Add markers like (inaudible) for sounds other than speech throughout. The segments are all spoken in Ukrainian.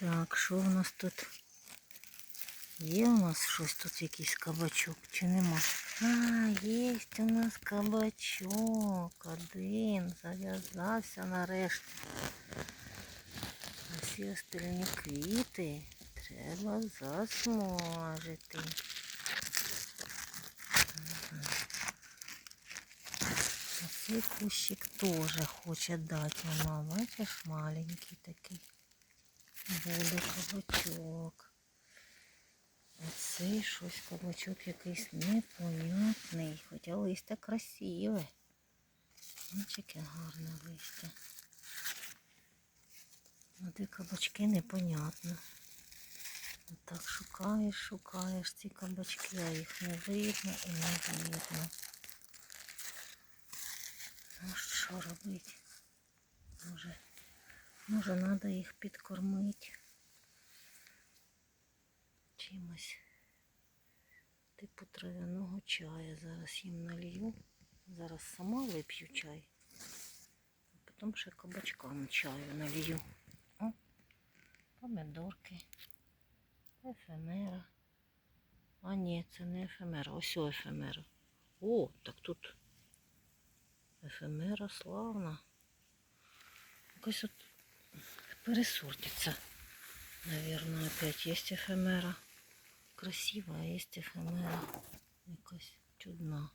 Так, що у нас тут? Є у нас щось тут якийсь кабачок чи нема? А, є у нас кабачок. Один. Зав'язався нарешті. А всі остальні квіти треба засмажити. Цей кущик теж хоче дати. Мама, бачиш, маленький такий. Буде кабачок. А цей щось кабачок якийсь непонятний. Хоча листя красиве. Ось яке гарне листя. А де кабачки непонятно. Так шукаєш, шукаєш ці кабачки, а їх не видно і не видно. Ну що робити? Може, може треба їх підкормити чимось. Типу трав'яного чаю. Зараз їм налью. Зараз сама вип'ю чай. А потім ще кабачкам чаю налью. О, помидорки. Ефемера. А ні, це не ефемера. Ось о ефемера. О, так тут ефемера славна. Якось от пересортиться. Наверное, опять есть эфемера. Красиво, а есть эфемера. Якась чудна.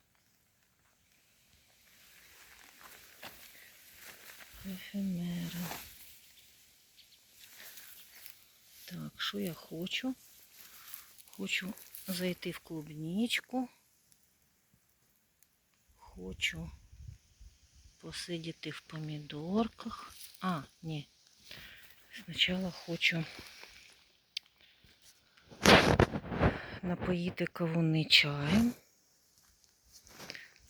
Ефемера. Так, що я хочу? Хочу зайти в клубничку. Хочу посидіти в помідорках. А, ні. Спочатку хочу напоїти кавуни чаєм,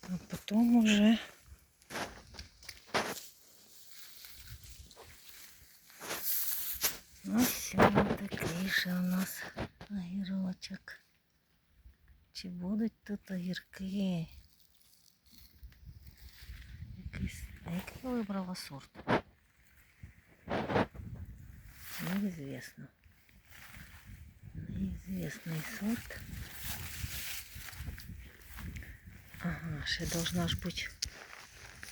а потім уже ось такий же у нас огірочок. Чи будуть тут огірки? Якийсь, який вибрала сорт? Неизвестно. Неизвестный сорт. Ага, ще должна ж бути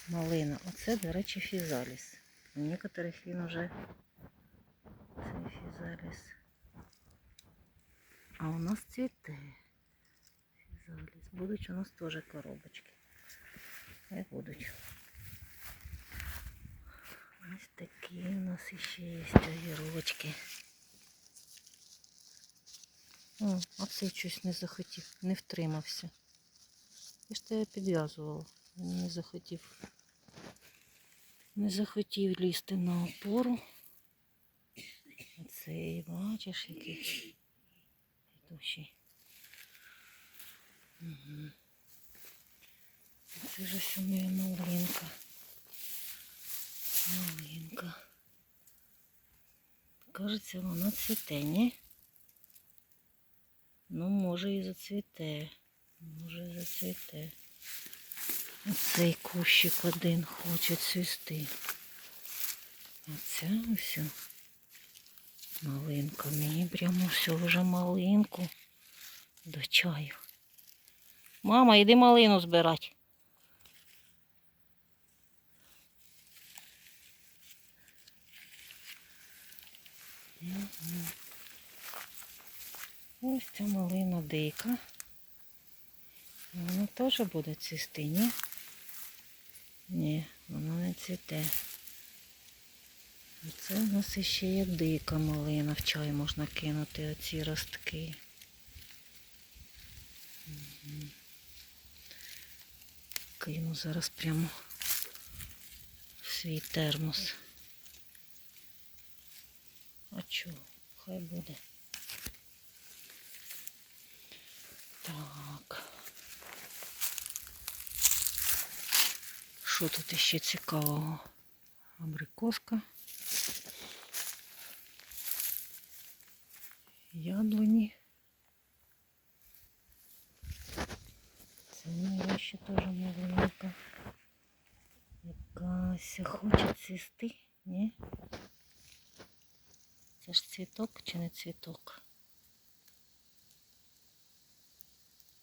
малина. Оце, до речі, фізаліс. У некоторих він уже це фізаліс. А у нас цвіте. Фізаліс. Будуть у нас теж коробочки. Хай будуть. Ось такі у нас ще є огірочки. О, а цей щось не захотів, не втримався. І ж то я підв'язувала. Він не захотів. Не захотів лізти на опору. Оцей, бачиш, який підущий. Угу. Це ж у моя малинка. Малинка. Кажеться, вона цвіте, ні? Ну, може і зацвіте. Може і зацвіте. Оцей кущик один хоче цвісти. А це ось малинка. Мені прямо все вже малинку до чаю. Мама, йди малину збирати. Ось ця малина дика. Вона теж буде цвісти, ні? Ні, вона не цвіте. Це у нас ще є дика малина. В чай можна кинути оці ростки. Кину зараз прямо в свій термос. А чого? Хай буде. Так. Що тут іще цікавого? Абрикоска. Яблуні. Це моя ще теж маленька. Якась хоче цвісти, ні? Це ж цвіток чи не цвіток?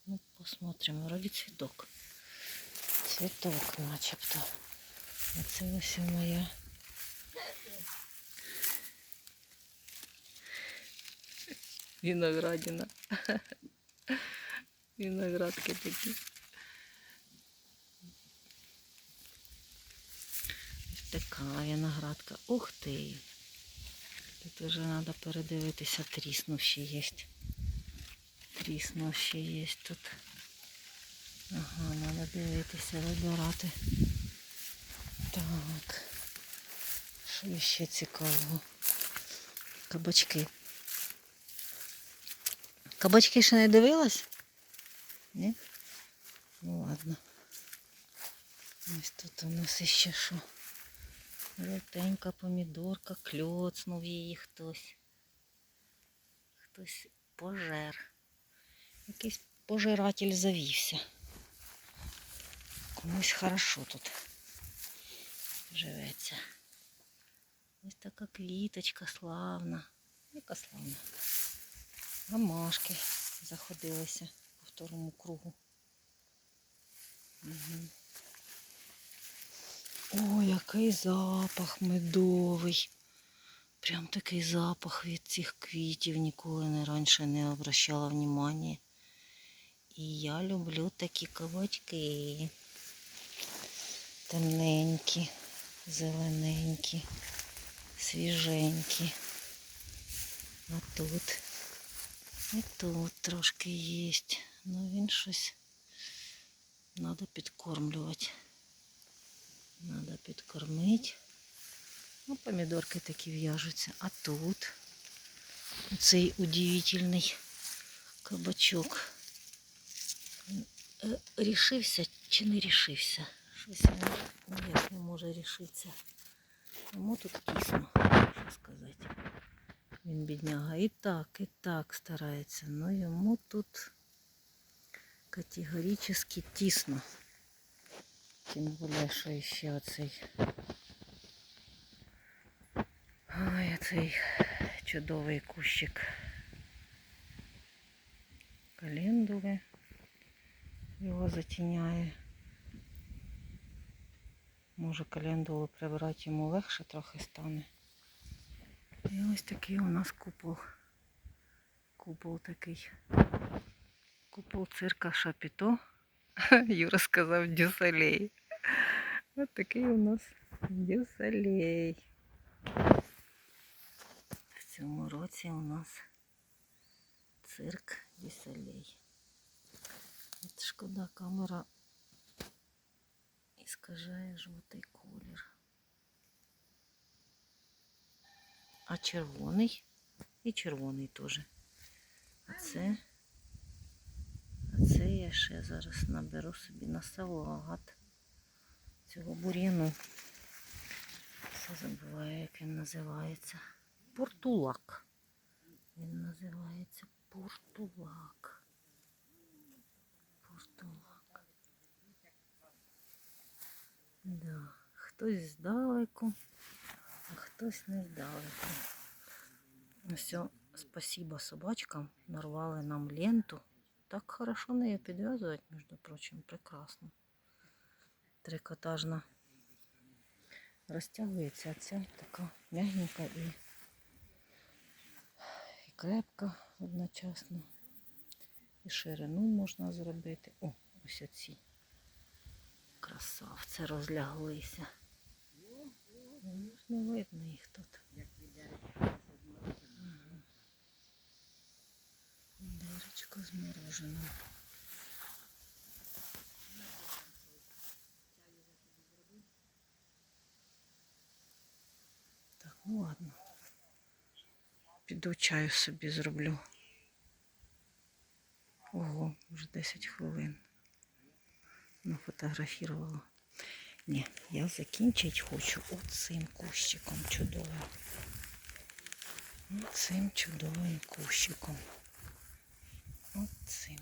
Ну, посмотрим. Вроді цвіток. Цвіток начебто. Оце ось моя. Виноградина. Виноградки такі. Ось така виноградка. Ух ти! Тут вже треба передивитися, тріснув ще є. Тріснув ще є тут. Ага, треба дивитися, вибирати. Так. Що ще цікавого? Кабачки. Кабачки ще не дивилась? Ні? Ну ладно. Ось тут у нас іще що. Жовтенька помідорка, кльоцнув її хтось. Хтось пожер. Якийсь пожиратель завівся. Комусь хорошо тут живеться. Ось така квіточка славна. Яка славна. Ромашки заходилися по второму кругу. Угу. О, який запах медовий. Прям такий запах від цих квітів ніколи не раніше не обращала внимання. І я люблю такі кабачки. Темненькі, зелененькі, свіженькі. А тут і тут трошки є. Ну він щось треба підкормлювати. Надо підкормити. Ну, помідорки такі в'яжуться. А тут цей удивительний кабачок. Е, Рішився чи не рішився? Щось ніяк не може рішитися. Йому тут кисно, що сказати. Він бідняга і так, і так старається. Но йому тут категорично тісно. Тим більше, що ще оцей. Ой, оцей чудовий кущик календули його затіняє. Може календулу прибрати йому легше трохи стане. І ось такий у нас купол. Купол такий. Купол цирка Шапіто. (laughs) Юра сказав дюсалей. Ось такий у нас дюсалей. В цьому році у нас цирк дюсалей. От шкода, камера іскажає жовтий колір. А червоний і червоний теж. А це я ще зараз наберу собі на салат цього бур'яну. Все забуваю, як він називається. Портулак. Він називається портулак. Портулак. Да. Хтось здалеку, а хтось не здалеку. Все, спасибо собачкам. Нарвали нам ленту. Так хорошо нею підв'язують, між прочим, прекрасно. Трикотажна розтягується, ця така м'ягенька і, і крепка одночасно. І ширину можна зробити. О, ось оці красавці розляглися. Ну, Не видно їх тут. Дирочка з мороженим. Так, ну ладно. Піду чаю собі зроблю. Ого, вже 10 хвилин. Нафотографувала. Ні, я закінчити хочу оцим кущиком чудовим. Оцим чудовим кущиком. Оцим.